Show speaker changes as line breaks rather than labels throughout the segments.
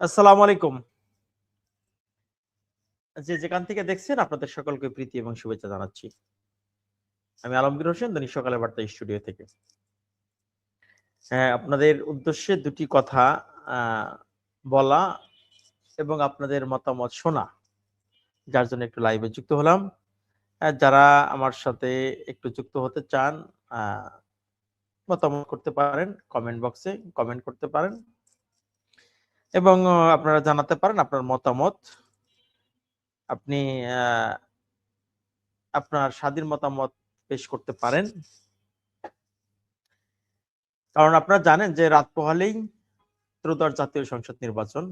আসসালামু আলাইকুম। যে যেখান থেকে দেখছেন, আপনাদের সকলকে প্রীতি এবং শুভেচ্ছা জানাচ্ছি। আমি আলমগীর হোসেন, দৈনিক সকালে বার্তা স্টুডিও থেকে। হ্যাঁ আপনাদের উদ্দেশ্যে দুটি কথা বলা এবং আপনাদের মতামত শোনা, যার জন্য একটু লাইভে যুক্ত হলাম। যারা আমার সাথে একটু যুক্ত হতে চান মতামত করতে পারেন কমেন্ট বক্সে কমেন্ট করতে পারেন। এবং আপনারা জানাতে পারেন আপনার মতামত। আপনি আপনার স্বাধীন মতামত পেশ করতে পারেন। কারণ আপনারা জানেন যে রাত পোহালেই ত্রয়োদশ জাতীয় সংসদ নির্বাচন।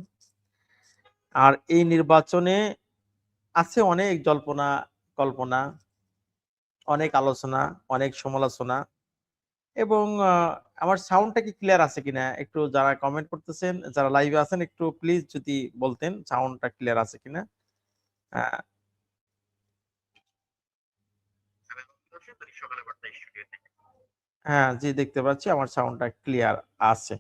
আর এই নির্বাচনে আছে অনেক জল্পনা, কল্পনা, অনেক আলোচনা, অনেক সমালোচনা এবং আমার সাউন্ডটা কি ক্লিয়ার আছে কিনা একটু যারা কমেন্ট করতেছেন, যারা লাইভে আছেন, একটু প্লিজ যদি বলতেন সাউন্ডটা ক্লিয়ার আছে কিনা। হ্যাঁ জি, দেখতে পাচ্ছি আমার সাউন্ডটা ক্লিয়ার আছে।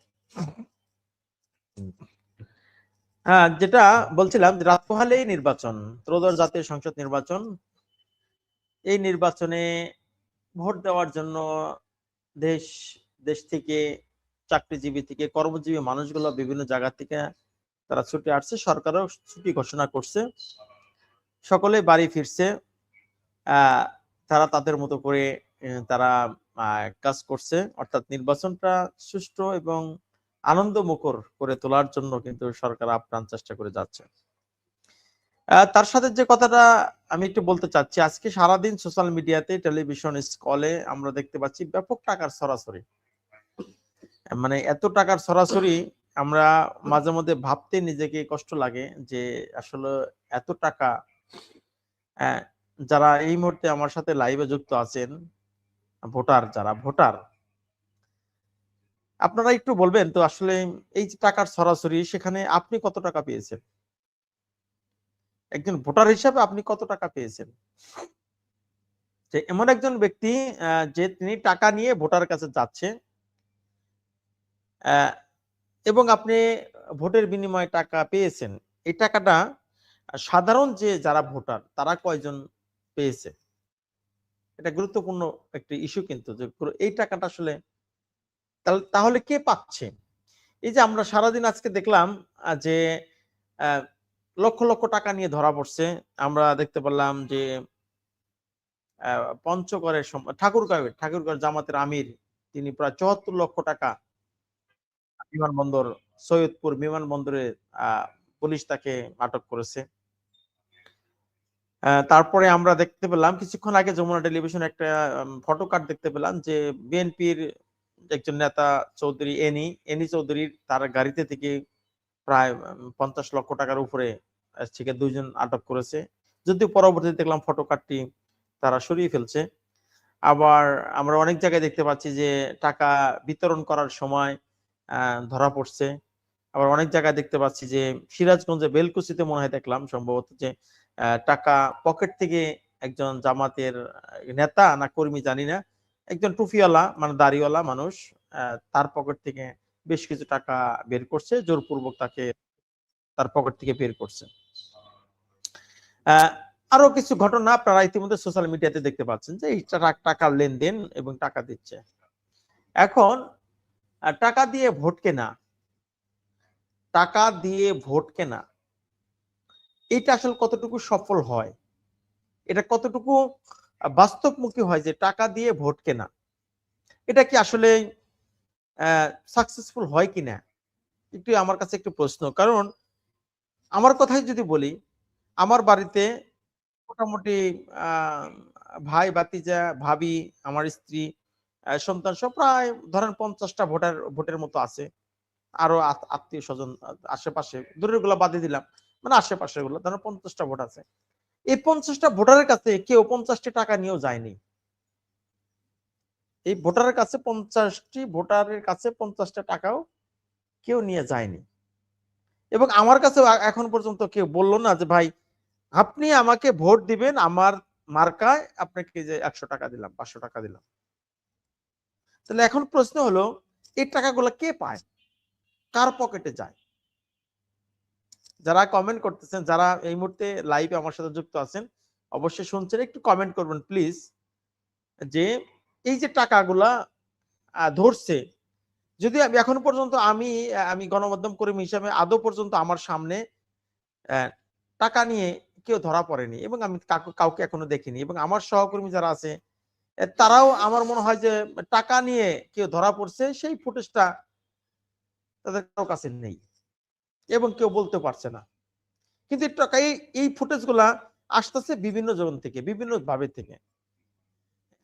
হ্যাঁ যেটা বলছিলাম যে রাত পোহালেই নির্বাচন, ত্রয়োদশ জাতীয় সংসদ নির্বাচন। এই নির্বাচনে ভোট দেওয়ার জন্য দেশ দেশ থেকে, চাকরিজীবী থেকে, কর্মজীবী মানুষগুলো বিভিন্ন জায়গা থেকে তারা ছুটি আসছে। সরকারও ছুটি ঘোষণা করছে। সকলে বাড়ি ফিরছে। তারা তাদের মতো করে তারা কাজ করছে। অর্থাৎ নির্বাচনটা সুষ্ঠু এবং আনন্দ মুখর করে তোলার জন্য কিন্তু সরকার আপ্রাণ চেষ্টা করে যাচ্ছে। তার সাথে যে কথাটা আমি একটু বলতে চাচ্ছি, আজকে সারাদিন সোশ্যাল মিডিয়াতে টেলিভিশন স্কলে আমরা দেখতে পাচ্ছি ব্যাপক টাকার সরাসরি মানে এত টাকার সরাসরি আমরা মাঝে মধ্যে ভাবতে নিজেকে কষ্ট লাগে যে আসলে এত টাকা আহ, যারা এই মুহূর্তে আমার সাথে লাইভে যুক্ত আছেন ভোটার যারা ভোটার। আপনারা একটু বলবেন তো আসলে এই যে টাকার সরাসরি সেখানে আপনি কত টাকা পেয়েছেন? একজন ভোটার হিসাবে আপনি কত টাকা পেয়েছেন? যে এমন একজন ব্যক্তি যে তিনি টাকা নিয়ে ভোটার কাছে যাচ্ছে এবং আপনি ভোটের বিনিময়ে টাকা পেয়েছেন। এই টাকাটা সাধারণ যে যারা ভোটার, তারা কয়জন পেয়েছে? এটা গুরুত্বপূর্ণ একটি ইস্যু কিন্তু যে এই টাকাটা আসলে তাহলে- কে পাচ্ছে? এই যে আমরা সারাদিন আজকে দেখলাম যে লক্ষ লক্ষ টাকা নিয়ে ধরা পড়ছে। আমরা দেখতে পেলাম যে পঞ্চগড়ের ঠাকুরগাঁও ঠাকুরগাঁও জামাতের আমির, তিনি প্রায় চুয়াত্তর লক্ষ টাকা বিমানবন্দর, সৈয়দপুর বিমানবন্দরে পুলিশ তাকে আটক করেছে। তারপরে আমরা দেখতে পেলাম, কিছুক্ষণ আগে যমুনা টেলিভিশন একটা ফটো কার্ড দেখতে পেলাম যে বিএনপির একজন নেতা চৌধুরী এনি এনি চৌধুরীর তার গাড়িতে থেকে প্রায় পঞ্চাশ লক্ষ টাকার উপরে থেকে দুইজন আটক করেছে। যদিও পরবর্তীতে দেখলাম ফটো কার্ডটি তারা সরিয়ে ফেলছে। আবার আমরা অনেক জায়গায় দেখতে পাচ্ছি যে টাকা বিতরণ করার সময় ধরা পড়ছে। আবার অনেক জায়গায় দেখতে পাচ্ছি যে সিরাজগঞ্জে বেলকুচিতে মনে হয় দেখলাম সম্ভবত যে টাকা পকেট থেকে একজন জামাতের নেতা না কর্মী জানি না, একজন টুফিওয়ালা মানে দাড়িওয়ালা মানুষ তার পকেট থেকে বেশ কিছু টাকা বের করছে, জোরপূর্বক তাকে তার পকেট থেকে বের করছে। আরও কিছু ঘটনা আপনারা ইতিমধ্যে সোশ্যাল মিডিয়াতে দেখতে পাচ্ছেন যে, এই টা- টাকার লেনদেন এবং টাকা দিচ্ছে। এখন টাকা দিয়ে ভোট কেনা। টাকা দিয়ে ভোট কেনা। এটা আসলে কতটুকু সফল হয়? এটা কতটুকু বাস্তবমুখী হয় যে টাকা দিয়ে ভোট কেনা? এটা কি আসলে সাকসেসফুল হয় কিনা একটু আমার কাছে একটু প্রশ্ন। কারণ আমার কথাই যদি বলি, আমার বাড়িতে মোটামুটি ভাই, ভাতিজা, ভাবি, আমার স্ত্রী সন্তান সব প্রায় ধরেন পঞ্চাশটা ভোটার, ভোটের মতো আছে। আরও আত্মীয় স্বজন আশেপাশে দূরেরগুলা বাদে দিলাম। মানে আশেপাশেরগুলো ধরেন পঞ্চাশটা ভোট আছে। এই পঞ্চাশটা ভোটারের কাছে কেউ পঞ্চাশটি টাকা নিয়েও যায়নি। এই ভোটারের কাছে পঞ্চাশটি, ভোটারের কাছে পঞ্চাশটা টাকাও কেউ নিয়ে যায়নি। এবং আমার কাছে এখন পর্যন্ত কেউ বলল না যে, ভাই, আপনি আমাকে ভোট দিবেন, আমার মার্কায় আপনাকে যে একশো টাকা দিলাম, পাঁচশো টাকা দিলাম। তাহলে এখন প্রশ্ন হলো, এই টাকাগুলো কে পায়? কার পকেটে যায়? যারা কমেন্ট করতেছেন, যারা এই মুহূর্তে লাইভে আমার সাথে যুক্ত আছেন, অবশ্যই শুনছেন, একটু কমেন্ট করবেন প্লিজ যে এই যে টাকাগুলা ধরছে, যদি আমি এখন পর্যন্ত আমি আমি গণমাধ্যম কর্মী হিসাবে আদৌ পর্যন্ত আমার সামনে টাকা নিয়ে কেউ ধরা পড়েনি এবং আমি কাউকে এখনও দেখিনি এবং আমার সহকর্মী যারা আছে তারাও আমার মনে হয় যে টাকা নিয়ে কেউ ধরা পড়ছে, সেই ফুটেজটা তাদের কারও কাছে নেই এবং কেউ বলতে পারছে না। কিন্তু এই ফুটেজগুলা আসতেছে বিভিন্ন জন থেকে, বিভিন্ন ভাবে থেকে।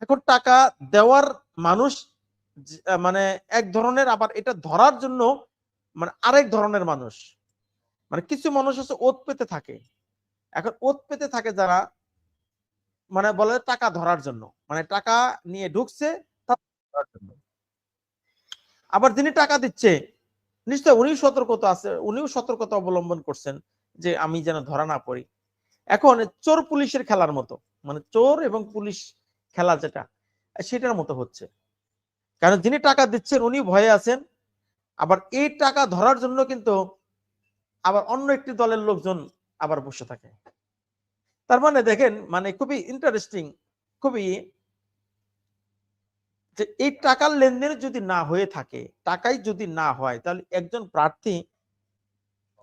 এখন টাকা দেওয়ার মানুষ মানে এক ধরনের আবার এটা ধরার জন্য মানে আরেক ধরনের মানুষ। মানে কিছু মানুষ আছে ওত পেতে থাকে। এখন ওত পেতে থাকে যারা মানে বলে টাকা ধরার জন্য। মানে টাকা নিয়ে ঢুকছে আবার যিনি টাকা দিচ্ছে। নিশ্চয় উনিও সতর্কতা আছে, উনিও সতর্কতা অবলম্বন করছেন যে আমি যেন ধরা না পড়ি। এখন চোর পুলিশের খেলার মতো। মানে চোর এবং পুলিশ খেলা যেটা, সেটার মতো হচ্ছে। কারণ যিনি টাকা দিচ্ছেন উনি ভয়ে আছেন। আবার এই টাকা ধরার জন্য কিন্তু আবার অন্য একটি দলের লোকজন আবার বসে থাকে। তার মানে দেখেন মানে খুবই ইন্টারেস্টিং খুবই যে এই টাকার লেনদেন যদি না হয়ে থাকে, টাকাই যদি না হয়, তাহলে একজন প্রার্থী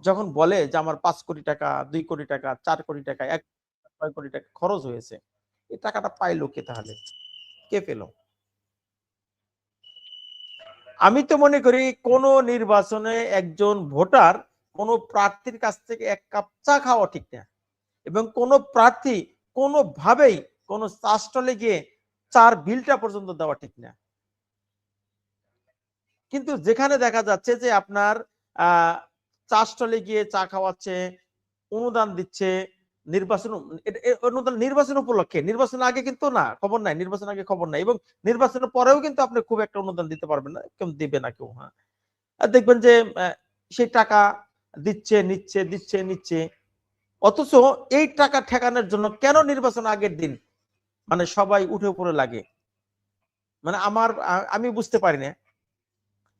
যখন বলে যে আমার পাঁচ কোটি টাকা, দুই কোটি টাকা, চার কোটি টাকা, এক ছয় কোটি টাকা খরচ হয়েছে, এই টাকাটা পাইলো কে তাহলে? কে পেল? আমি তো মনে করি কোন নির্বাচনে একজন ভোটার কোন প্রার্থীর কাছ থেকে এক কাপ চা খাওয়া ঠিক না। এবং কোন প্রার্থী কোনোভাবেই কোন চা স্টলে গিয়ে চার বিলটা পর্যন্ত দেওয়া ঠিক না। কিন্তু যেখানে দেখা যাচ্ছে যে আপনার আহ চা গিয়ে চা খাওয়াচ্ছে, অনুদান দিচ্ছে, নির্বাচন অনুদান, নির্বাচন উপলক্ষে, নির্বাচন আগে কিন্তু না, খবর নাই, নির্বাচন আগে খবর নাই এবং নির্বাচনের পরেও কিন্তু আপনি খুব একটা অনুদান দিতে পারবেন না, কেউ দিবে না কেউ হ্যাঁ। দেখবেন যে সেই টাকা দিচ্ছে, নিচ্ছে দিচ্ছে, নিচ্ছে অথচ এই টাকা ঠেকানোর জন্য কেন নির্বাচন আগের দিন মানে সবাই উঠে পড়ে লাগে? মানে আমার, আমি বুঝতে পারি না।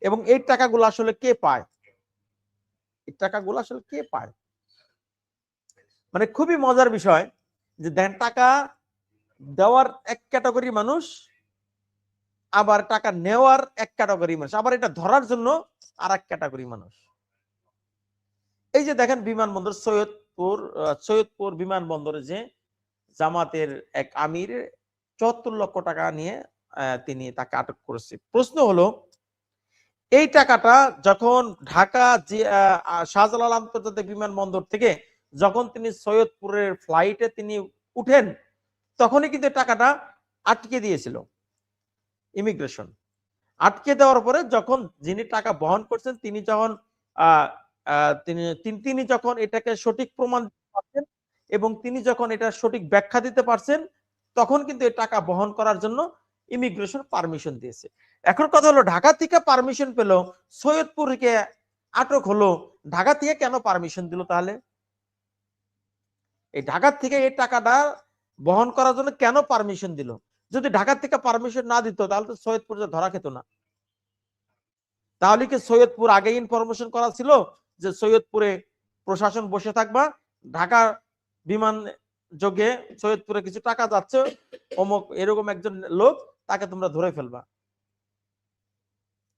এবং এই টাকাগুলো আসলে কে পায়? এই টাকাগুলো আসলে কে পায়? মানে খুবই মজার বিষয় যে দেখেন টাকা দেওয়ার এক ক্যাটাগরি মানুষ, আবার টাকা নেওয়ার এক ক্যাটাগরি মানুষ, আবার এটা ধরার জন্য আর এক ক্যাটাগরি মানুষ। এই যে দেখেন বিমানবন্দর সৈয়দপুর সৈয়দপুর বিমানবন্দরে যে জামাতের এক আমির, চুয়াত্তর লক্ষ টাকা নিয়ে তিনি তাকে আটক করেছে। প্রশ্ন হলো, এই টাকাটা যখন ঢাকা শাহজালাল আন্তর্জাতিক বিমানবন্দর থেকে যখন তিনি সৈয়দপুরের ফ্লাইটে তিনি উঠেন, তখনই কিন্তু টাকাটা আটকে দিয়েছিল। ইমিগ্রেশন আটকে দেওয়ার পরে যখন যিনি টাকা বহন করছেন, তিনি যখন তিনি, তিনি- যখন এটাকে সঠিক প্রমাণ দিতে পারছেন এবং তিনি যখন এটা সঠিক ব্যাখ্যা দিতে পারছেন, তখন কিন্তু এই টাকা বহন করার জন্য ইমিগ্রেশন পারমিশন দিয়েছে। এখন কথা হলো, ঢাকা থেকে পারমিশন পেল, সৈয়দপুরকে আটক হলো, ঢাকা থেকে কেন পারমিশন দিল তাহলে? এই ঢাকা থেকে এই টাকাটা বহন করার জন্য কেন পারমিশন দিল? যদি ঢাকা থেকে পারমিশন না দিত, তাহলে তো সৈয়দপুর ধরা খেত না। তাহলে কি সৈয়দপুর আগে ইনফরমেশন করা ছিল? যে সৈয়দপুরে প্রশাসন বসে থাকবা ঢাকা বিমান যোগে সৈয়দপুরে কিছু টাকা যাচ্ছে, অমুক এরকম একজন লোক, তাকে তোমরা ধরে ফেলবা।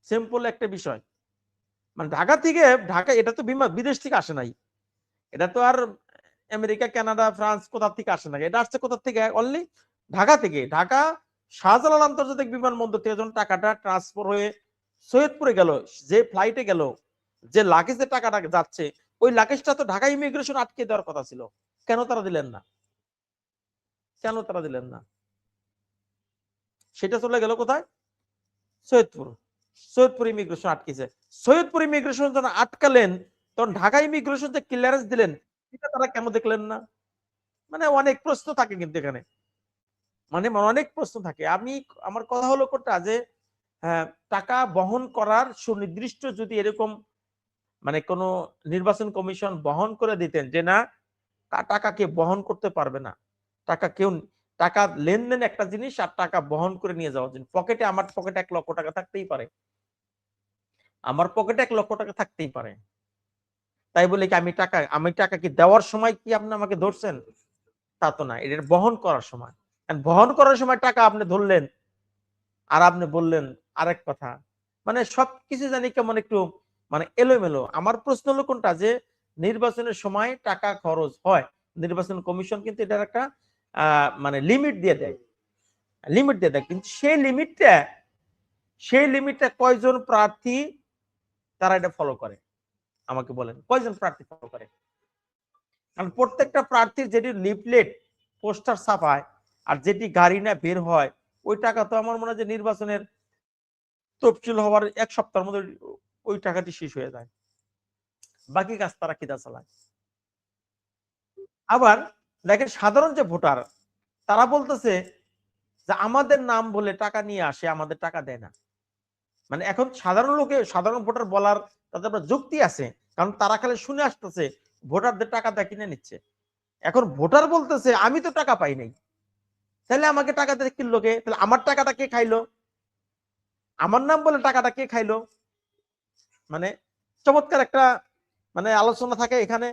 সিম্পল একটা বিষয়। মানে ঢাকা থেকে, ঢাকা, এটা তো বিমান, বিদেশ থেকে আসে নাই। এটা তো আর আমেরিকা, কানাডা, ফ্রান্স কোথা থেকে আসে না এটা আসছে কোথা থেকে? অনলি ঢাকা থেকে। ঢাকা, শাহজালাল আন্তর্জাতিক বিমানবন্দর থেকে যখন টাকাটা ট্রান্সফার হয়ে সৈয়দপুরে গেল, যে ফ্লাইটে গেল যে লাগেজে টাকাটা যাচ্ছে ওই লাগেজটা তো ঢাকা ইমিগ্রেশন আটকে দেওয়ার কথা ছিল। কেন তারা দিলেন না? কেন তারা দিলেন না? সেটা চলে গেল কোথায়? সৈয়দপুর। সৈয়দপুর ইমিগ্রেশন আটকেছে। সৈয়দপুর ইমিগ্রেশন যখন আটকালেন তখন ঢাকা ইমিগ্রেশন যে ক্লিয়ারেন্স দিলেন এটা তারা কেন দেখলেন না? মানে অনেক প্রশ্ন থাকে কিন্তু এখানে। মানে অনেক প্রশ্ন থাকে। আমি আমার কথা হলো কোনটা? যে হ্যাঁ, টাকা বহন করার সুনির্দিষ্ট যদি এরকম মানে কোনো নির্বাচন কমিশন বহন করে দিতেন যে, না, তা- টাকাকে বহন করতে পারবে না। টাকা কেউ, টাকা লেনদেন একটা জিনিস আর টাকা বহন করে নিয়ে যাওয়া জিনিস পকেটে, আমার পকেটে এক লক্ষ টাকা থাকতেই পারে। আমার পকেটে এক লক্ষ টাকা থাকতেই পারে। তাই বলে কি, আমি টাকা আমি টাকা কি দেওয়ার সময় কি আপনি আমাকে ধরছেন? তা তো না, এটা বহন করার সময়। বহন করার সময় টাকা আপনি ধরলেন। আর আপনি বললেন আরেক কথা। মানে সবকিছু জানি কেমন একটু মানে এলোমেলো। আমার প্রশ্ন হলো কোনটা? যে নির্বাচনের সময় টাকা খরচ হয়, নির্বাচন কমিশন কিন্তু এটার একটা মানে লিমিট দিয়ে দেয়। লিমিট দিয়ে দেয়। কিন্তু সেই লিমিটটা সেই লিমিটটা কয়জন প্রার্থী তারা এটা ফলো করে? আমাকে বলেন। কয়জন প্রার্থী ফলো করে? কারণ প্রত্যেকটা প্রার্থীর যেটি লিফলেট, পোস্টার ছাপায়, আর যেটি গাড়ি না বের হয়, ওই টাকা তো আমার মনে হয় যে নির্বাচনের তফসিল হওয়ার এক সপ্তাহের মধ্যে ওই টাকাটি শেষ হয়ে যায়। বাকি কাজ তারা কিনা চালায়। আবার দেখেন সাধারণ যে ভোটার, তারা বলতেছে যে আমাদের নাম বলে টাকা নিয়ে আসে, আমাদের টাকা দেয় না। মানে এখন সাধারণ লোকে, সাধারণ ভোটার বলার তাদের যুক্তি আছে, কারণ তারা খালি শুনে আসতেছে, ভোটারদের টাকা দেয় কিনে নিচ্ছে। এখন ভোটার বলতেছে, আমি তো টাকা পাই নাই। তাহলে আমাকে টাকা দিয়ে কিনলো কে? তাহলে আমার টাকাটা কে খাইলো? আমার নাম বলে টাকাটা কে খাইলো? মানে চমৎকার একটা মানে আলোচনা থাকে এখানে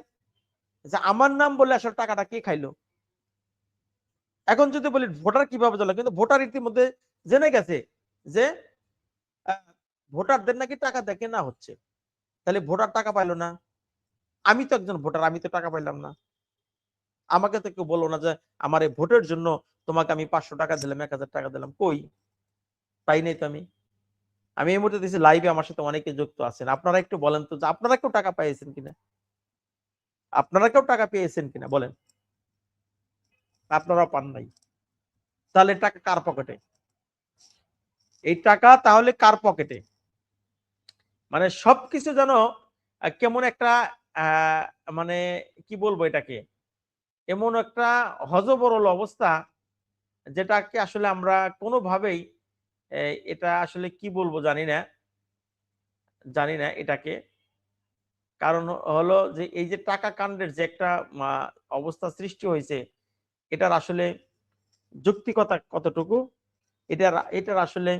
যে আমার নাম বলে আসলে টাকাটা কে খাইলো? এখন যদি বলি ভোটার কীভাবে চলে কিন্তু ভোটার ইতিমধ্যে জেনে গেছে যে ভোটারদের নাকি টাকা দেখে না হচ্ছে। তাহলে ভোটার টাকা পাইলো না। আমি তো একজন ভোটার, আমি তো টাকা পাইলাম না। আমাকে তো কেউ বলল না যে, আমার এই ভোটের জন্য তোমাকে আমি পাঁচশো টাকা দিলাম, এক হাজার টাকা দিলাম। কই? পাই নাই তো আমি। আমি এই মুহূর্তে দিচ্ছি লাইভে আমার সাথে অনেকে যুক্ত আছেন। আপনারা একটু বলেন তো আপনারা কেউ টাকা পেয়েছেন কিনা? আপনারা কেউ টাকা পেয়েছেন কিনা? বলেন। আপনারা পান নাই। তাহলে টাকা কার পকেটে এই টাকা তাহলে কার পকেটে মানে সবকিছু যেন কেমন একটা মানে কি বলব এটাকে? এমন একটা হজবরল অবস্থা যেটাকে আসলে আমরা কোনোভাবেই এটা আসলে কি বলব জানি না। জানি না এটাকে। কারণ হলো যে এই যে টাকা কাণ্ডের যে একটা অবস্থা সৃষ্টি হয়েছে, এটার আসলে যুক্তিকতা কতটুকু? এটার এটার আসলে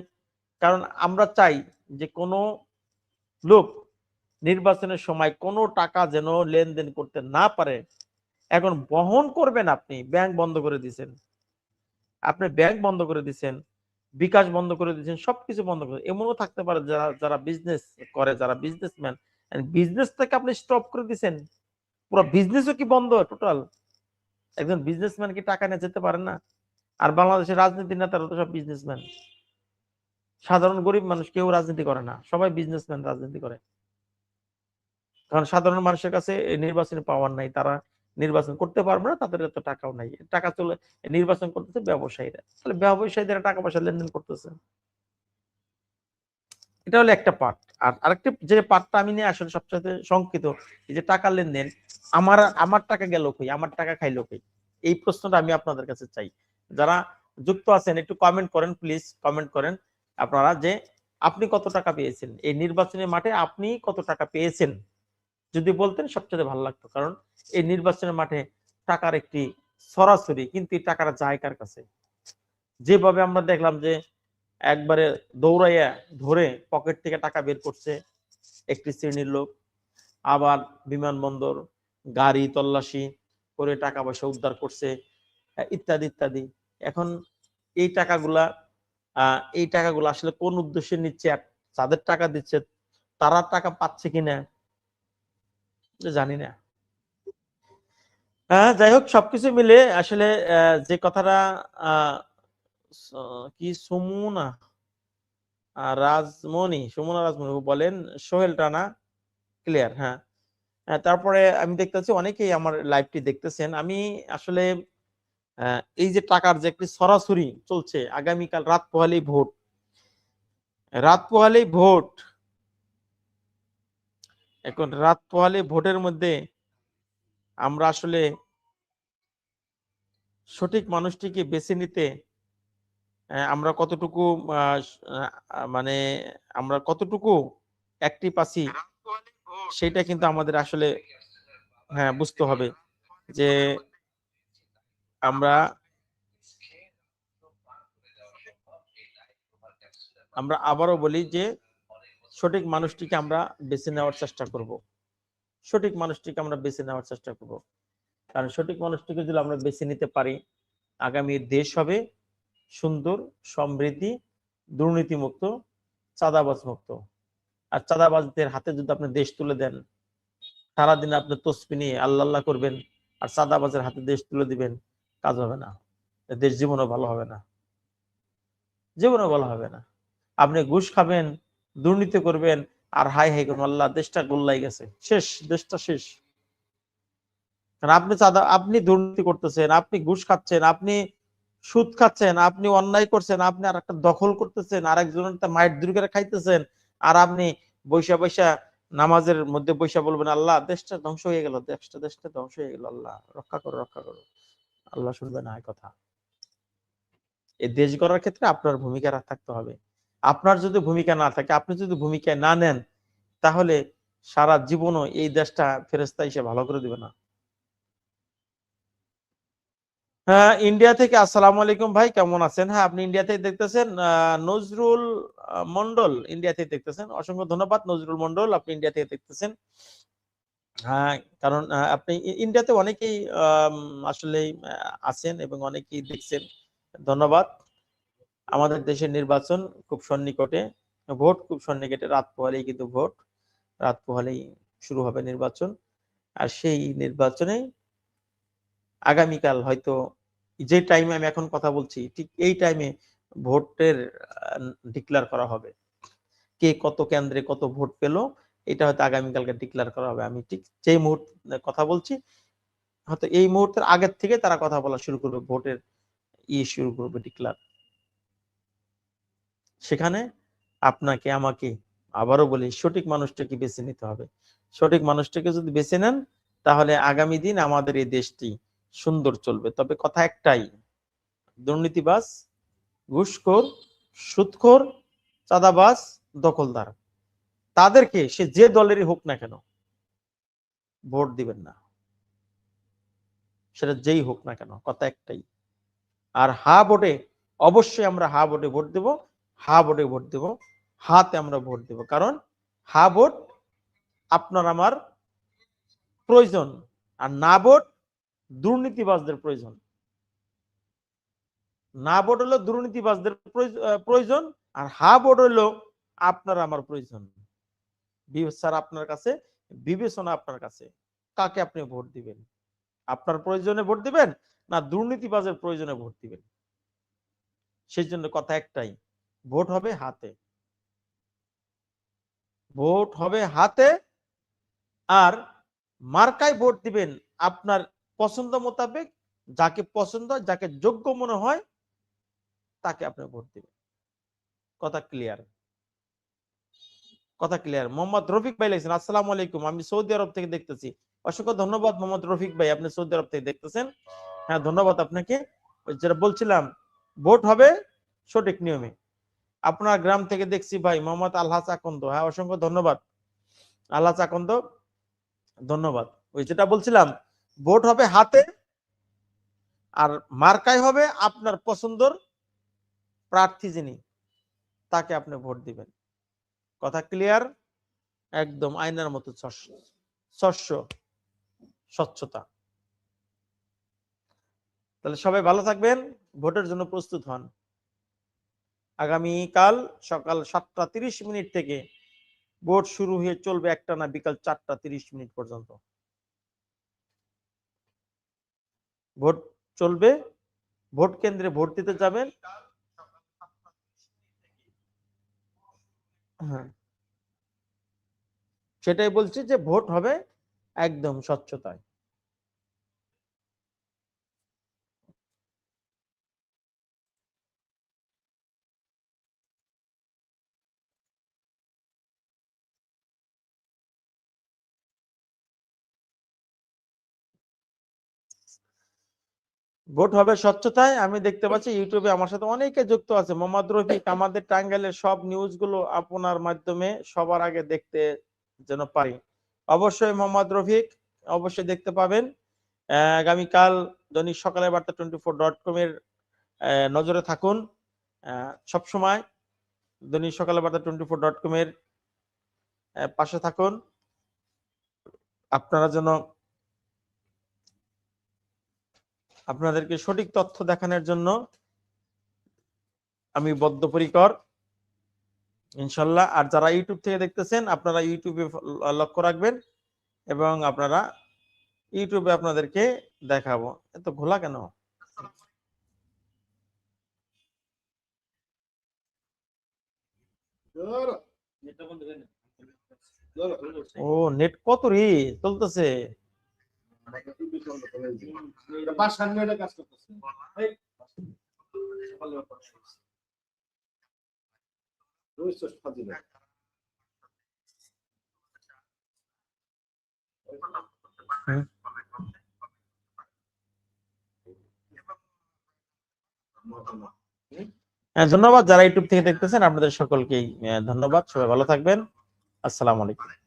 কারণ আমরা চাই যে কোনো লোক নির্বাচনের সময় কোনো টাকা যেন লেনদেন করতে না পারে। এখন বহন করবেন আপনি, ব্যাংক বন্ধ করে দিয়েছেন। আপনি ব্যাংক বন্ধ করে দিয়েছেন। বিকাশ বন্ধ করে দিয়েছেন, সবকিছু বন্ধ করে এমনও থাকতে পারে যারা যারা বিজনেস করে, যারা বিজনেসম্যান বিজনেস থেকে আপনি স্টপ করে দিয়েছেন। পুরো বিজনেসও কি বন্ধ টোটাল একজন বিজনেসম্যান কি টাকা নিয়ে যেতে পারে না? আর বাংলাদেশের রাজনীতি নেতারা তো সব বিজনেসম্যান সাধারণ গরিব মানুষ কেউ রাজনীতি করে না, সবাই বিজনেসম্যান রাজনীতি করে। কারণ সাধারণ মানুষের কাছে নির্বাচনী পাওয়ার নাই, তারা নির্বাচন করতে পারবে না, তাদের এত টাকাও নাই। টাকা চলে নির্বাচন করতেছে ব্যবসায়ীরা। তাহলে ব্যবসায়ীদের টাকা পয়সা লেনদেন করতেছে। এটা হলো একটা পার্ট আর আরেকটা যে পার্টটা আমি নিয়ে আসলে সবচেয়ে এই যে টাকা লেনদেন, আমার আমার টাকা গেল কই? আমার টাকা খাইলো কই? এই প্রশ্নটা আমি আপনাদের কাছে চাই। যারা যুক্ত আছেন, একটু কমেন্ট করেন প্লিজ কমেন্ট করেন আপনারা যে আপনি কত টাকা পেয়েছেন? এই নির্বাচনের মাঠে আপনি কত টাকা পেয়েছেন? যদি বলতেন সবচেয়ে ভালো লাগতো। কারণ এই নির্বাচনের মাঠে টাকার একটি সরাসরি, কিন্তু এই টাকাটা যায় কার কাছে। যেভাবে আমরা দেখলাম যে একবারে দৌড়াইয়া ধরে পকেট থেকে টাকা বের করছে একটি শ্রেণির লোক। আবার বিমানবন্দর, গাড়ি তল্লাশি করে টাকা পয়সা উদ্ধার করছে, ইত্যাদি ইত্যাদি। এখন এই টাকাগুলা এই টাকাগুলো আসলে কোন উদ্দেশ্যে নিচ্ছে যাদের টাকা দিচ্ছে, তারা টাকা পাচ্ছে কিনা জানি না। যাই হোক, সবকিছু মিলে আসলে যে কথাটা কি সুমুনা রাজমণি, সুমনা রাজমণি বলেন, সোহেল রানা ক্লিয়ার হ্যাঁ। তারপরে আমি দেখতেছি অনেকেই আমার লাইভটি দেখতেছেন। আমি আসলে এই যে টাকার যে একটি সরাসরি চলছে, আগামীকাল রাত পোহালেই ভোট। রাত পোহালেই ভোট। এখন রাত পোহালে ভোটের মধ্যে আমরা আসলে সঠিক মানুষটিকে বেছে নিতে আমরা কতটুকু মানে আমরা কতটুকু অ্যাক্টিভ আছি, সেটা কিন্তু আমাদের আসলে হ্যাঁ বুঝতে হবে যে আমরা আমরা আবারও বলি যে সঠিক মানুষটিকে আমরা বেছে নেওয়ার চেষ্টা করব। সঠিক মানুষটিকে আমরা বেছে নেওয়ার চেষ্টা করব। কারণ সঠিক মানুষটিকে যদি আমরা বেছে নিতে পারি, আগামী দেশ হবে সুন্দর, সমৃদ্ধি, দুর্নীতিমুক্ত চাঁদাবাজ মুক্ত আর চাঁদাবাজদের হাতে যদি আপনি দেশ তুলে দেন, সারাদিন আপনি তসবি নিয়ে আল্লাহ আল্লাহ করবেন, আর চাঁদাবাজের হাতে দেশ তুলে দিবেন, কাজ হবে না। দেশ জীবনও ভালো হবে না। জীবনও ভালো হবে না। আপনি ঘুষ খাবেন দুর্নীতি করবেন আর হাই হাই করবেন। আল্লাহ দেশটা গোল্লাই গেছে। শেষ, দেশটা শেষ। কারণ আপনি চাঁদা, আপনি দুর্নীতি করতেছেন, আপনি ঘুষ খাচ্ছেন, আপনি সুদ খাচ্ছেন, আপনি অন্যায় করছেন, আপনি আর একটা দখল করতেছেন আর একজনের মায়ের দূর করে খাইতেছেন, আর আপনি বৈশা বৈশা নামাজের মধ্যে বৈশা বলবেন, আল্লাহ, দেশটা ধ্বংস হয়ে গেল, দেশটা দেশটা ধ্বংস হয়ে গেল, আল্লাহ, রক্ষা করো রক্ষা করো। আল্লাহ শুনবে না কথা। এই দেশ গড়ার ক্ষেত্রে আপনার ভূমিকা থাকতে হবে। আপনার যদি ভূমিকা না থাকে, আপনি যদি ভূমিকা না নেন, তাহলে সারা জীবনও এই দেশটা ফেরেস্তা এসে ভালো করে দিবে না। হ্যাঁ ইন্ডিয়া থেকে আসসালামু আলাইকুম ভাই, কেমন আছেন? হ্যাঁ আপনি ইন্ডিয়া থেকে দেখতেছেন নজরুল মন্ডল ইন্ডিয়া থেকে দেখতেছেন? অসংখ্য ধন্যবাদ, নজরুল মন্ডল আপনি ইন্ডিয়া থেকে দেখতেছেন। হ্যাঁ কারণ আপনি ইন্ডিয়াতে অনেকেই আসলে আছেন এবং অনেকেই দেখছেন। ধন্যবাদ। আমাদের দেশের নির্বাচন খুব সন্নিকটে, ভোট খুব সন্নিকটে, রাত পোহালেই কিন্তু ভোট, রাত পোহালেই শুরু হবে নির্বাচন। আর সেই নির্বাচনে আগামীকাল হয়তো যে টাইমে আমি এখন কথা বলছি, ঠিক এই টাইমে ভোটের ডিক্লার করা হবে। কে কত কেন্দ্রে কত ভোট পেল, এটা হয়তো আগামীকালকে ডিক্লার করা হবে। আমি ঠিক যেই মুহূর্তে কথা বলছি, হয়তো এই মুহূর্তের আগের থেকে তারা কথা বলা শুরু করবে, ভোটের ই শুরু করবে ডিক্লার সেখানে আপনাকে আমাকে আবারও বলি, সঠিক মানুষটাকে বেছে নিতে হবে। সঠিক মানুষটাকে যদি বেছে নেন, তাহলে আগামী দিন আমাদের এই দেশটি সুন্দর চলবে। তবে কথা একটাই, দুর্নীতিবাজ, ঘুষখোর, সুদখোর, চাঁদাবাজ, দখলদার, তাদেরকে সে যে দলেরই হোক না কেন ভোট দিবেন না। সেটা যেই হোক না কেন, কথা একটাই। আর হা ভোটে অবশ্যই আমরা হা ভোটে ভোট দেব। হা ভোটে ভোট দেব, হাতে আমরা ভোট দেব। কারণ হা ভোট আপনার আমার প্রয়োজন, আর না ভোট দুর্নীতিবাজদের প্রয়োজন। না ভোট হলো দুর্নীতিবাজদের প্রয়োজন, আর হা ভোট হলো আপনার আমার প্রয়োজন। স্যার আপনার কাছে, বিবেচনা আপনার কাছে, কাকে আপনি ভোট দিবেন? আপনার প্রয়োজনে ভোট দিবেন না দুর্নীতিবাজের প্রয়োজনে ভোট দিবেন? সেই জন্য কথা একটাই ভোট হবে হাতে। ভোট হবে হাতে আর মার্কায় ভোট দিবেন আপনার পছন্দ মোতাবেক, যাকে পছন্দ যাকে যোগ্য মনে হয়, তাকে আপনি ভোট দিবেন। কথা ক্লিয়ার কথা ক্লিয়ার মোহাম্মদ রফিক ভাই লাগছেন আসসালামু আলাইকুম, আমি সৌদি আরব থেকে দেখতেছি। অসংখ্য ধন্যবাদ মোহাম্মদ রফিক ভাই, আপনি সৌদি আরব থেকে দেখতেছেন। হ্যাঁ ধন্যবাদ আপনাকে। যেটা বলছিলাম, ভোট হবে সঠিক নিয়মে। আপনার গ্রাম থেকে দেখছি ভাই মোহাম্মদ আল্লাহ চাকন্দ। হ্যাঁ অসংখ্য ধন্যবাদ। আল্লাহ চাকন্দ, ধন্যবাদ। ওই যেটা বলছিলাম, ভোট হবে হাতে আর মার্কাই হবে আপনার পছন্দর প্রার্থী যিনি, তাকে আপনি ভোট দিবেন। কথা ক্লিয়ার একদম আইনার মতো স্বচ্ছ স্বচ্ছতা। তাহলে সবাই ভালো থাকবেন, ভোটের জন্য প্রস্তুত হন। আগামীকাল সকাল সাতটা তিরিশ মিনিট থেকে ভোট শুরু হয়ে চলবে একটা না বিকাল চারটা তিরিশ মিনিট পর্যন্ত। ভোট চলবে, ভোট কেন্দ্রে ভোট দিতে যাবেন। হ্যাঁ। সেটাই বলছি যে ভোট হবে একদম স্বচ্ছতায়। ভোট হবে স্বচ্ছতায়। আমি দেখতে পাচ্ছি ইউটিউবে আমার সাথে অনেকে যুক্ত আছে। মোহাম্মদ রফিক, আমাদের টাঙ্গাইলের সব নিউজগুলো আপনার মাধ্যমে সবার আগে দেখতে যেন পারি। অবশ্যই মোহাম্মদ রফিক, অবশ্যই দেখতে পাবেন। আগামীকাল দৈনিক সকালের বার্তা টোয়েন্টি ফোর ডট কম এর নজরে থাকুন। সব সময় দৈনিক সকালের বার্তা টোয়েন্টি ফোর ডট কম এর পাশে থাকুন। আপনারা যেন আপনাদেরকে সঠিক তথ্য দেখানোর জন্য আমি বদ্ধপরিকর। ইনশাল্লাহ আর যারা ইউটিউব থেকে দেখতেছেন আপনারা ইউটিউবে লক্ষ্য রাখবেন এবং আপনারা ইউটিউবে আপনাদেরকে দেখাবো। এত ঘোলা কেন? ও নেট কত রে? চলতেছে। হ্যাঁ ধন্যবাদ যারা ইউটিউব থেকে দেখতেছেন আপনাদের সকলকেই ধন্যবাদ। সবাই ভালো থাকবেন। আসসালামু আলাইকুম।